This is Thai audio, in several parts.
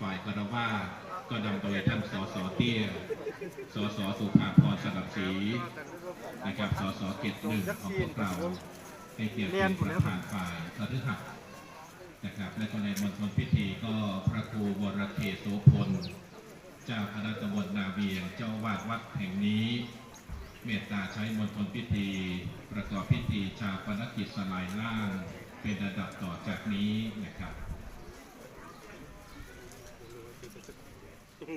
ฝ่ายคารวาสก็นำโดยท่านสสเตี้ย สสสุภาพรสลับศรีนะครับสสเกตหนึ่งของพวกเราให้เกียรติเป็นประธานฝ่ายคฤหัสถ์นะครับและก็ในมณฑลพิธีก็พระครูวรเขตโสพล เจ้าคณะตำบลนาเวียง เจ้าวาดวัดแห่งนี้ เมตตาใช้มณฑลพิธี ประกอบพิธีชาปนกิจสลายล่าง เป็นระดับต่อจากนี้นะครับ ควา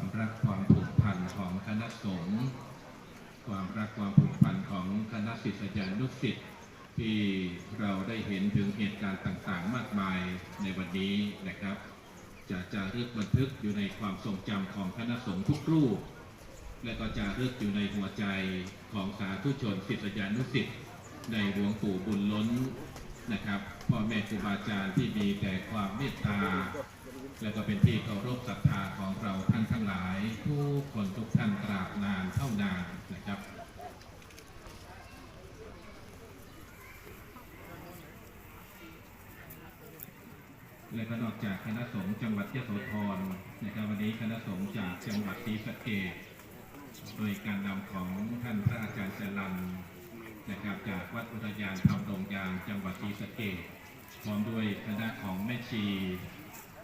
มรักความผูกพันของคณะสงฆ์ความรักความผูกพันของคณะศิษยานุศิษย์ที่เราได้เห็นถึงเหตุการณ์ต่างๆ มากมายในวันนี้นะครับ จะจารึกบันทึกอยู่ในความทรงจำของคณะสงฆ์ทุกรูป และก็จารึกอยู่ในหัวใจของสาธุชนศิษยานุศิษย์ในหลวงปู่บุญล้นนะครับพ่อแม่ครูบาอาจารย์ที่มีแต่ความเมตตา และก็เป็นที่เคารพศรัทธาของเราท่านทั้งหลาย ทุกคนทุกท่านตราบนานเท่านานนะครับและก็นอกจากคณะสงฆ์จังหวัดยะโสธรนะครับวันนี้คณะสงฆ์จากจังหวัดศรีสะเกษ โดยการนำของท่านพระอาจารย์จรันนะครับจากวัดอุทยานธรรมรงยางจังหวัดศรีสะเกษพร้อมด้วยคณะของแม่ชี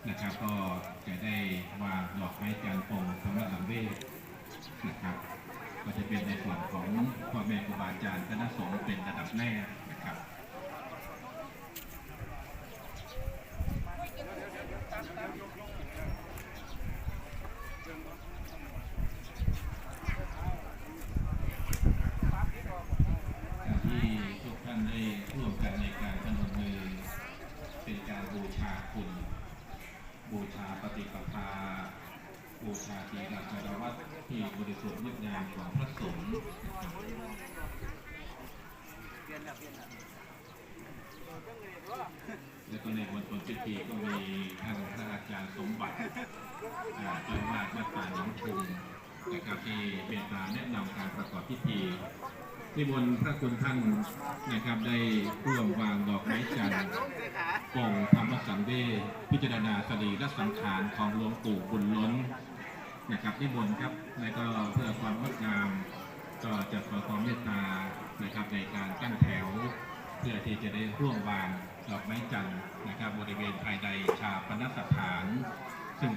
นะครับก็จะได้วางดอกไม้จันทร์ปงธรรมสังเวชนะครับ ก็จะเป็นในส่วนของพ่อแม่ครูบาอาจารย์คณะสงฆ์เป็นระดับแรกนะครับ ที่ทุกท่านได้ร่วมกันในการพนมมือ เป็นการบู ชาคุณ บูชาปฏิปทา บูชาทีราจารวัตที่บริสุทธิ์งดงามของพระสงฆ์และก็ในวันพิธีก็มีท่านพระอาจารย์สมบัติอาเจ้าวาดวัดป่าหนองชุมนะครับที่เป็นกาแนะนำการประกอบพิธี นิมนต์พระคุณท่านนะครับได้ร่วมวางดอกไม้จันทร์กองธรรมสังเวชพิจารณาสรีระสังขารของหลวงปู่บุญล้นนะครับนิมนต์ครับและก็เพื่อความงดงามก็จะขอความเมตตานะครับในการตั้งแถว เพื่อที่จะได้ร่วมวางดอกไม้จันทร์นะครับบริเวณภายในชาปนสถาน ซึ่ง